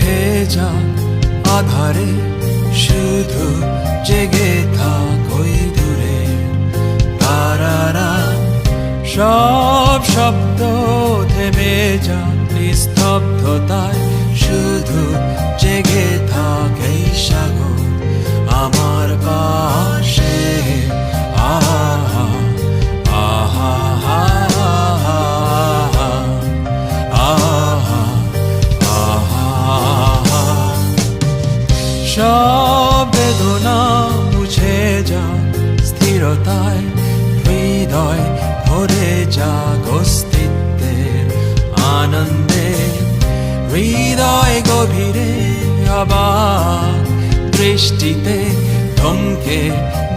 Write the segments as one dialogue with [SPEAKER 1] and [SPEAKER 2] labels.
[SPEAKER 1] ভেজা আধারে শুধু জেগে থাকই দূরে তারারা সব শব্দ থেমে যা নিস্তব্ধতায়, শুধু জেগে থাকে সাগর। আমার বা বেদনা মুছে যা স্থিরতায়, হৃদয় ভরে যা অস্তিত্বের আনন্দে। হৃদয় গভীরে আবার দৃষ্টিতে ধমকে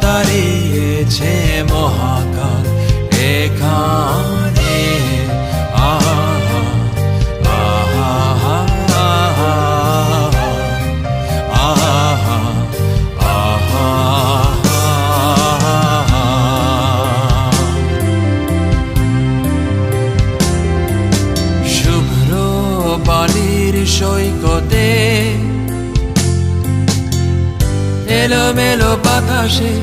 [SPEAKER 1] দাঁড়িয়েছে মহাকাল সৈকতে, এলোমেলো বাতাসে,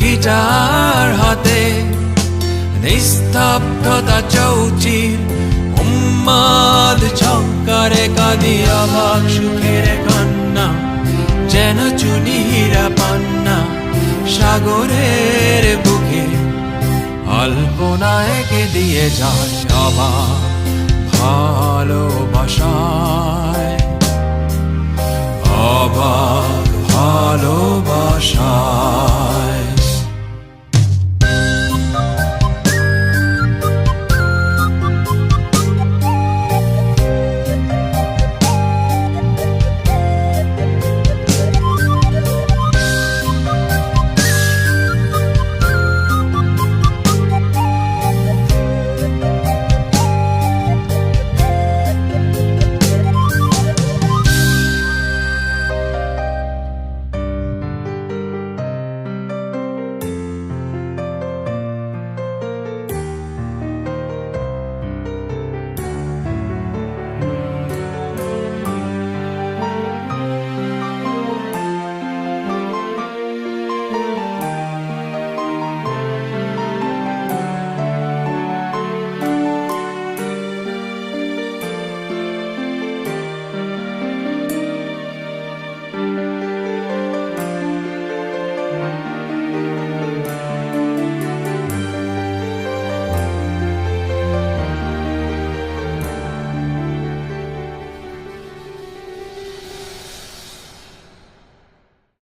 [SPEAKER 1] গিটার হাতে, নিস্তব্ধতা চৌচির, উম্মাদ চক্কারে কাঁদি অবাক সুখের কান্না, যেন চুনিরা পান্না, সাগরের বুকে অল্পনায়কে দিয়ে যায় অবাক। ভালোবাসায়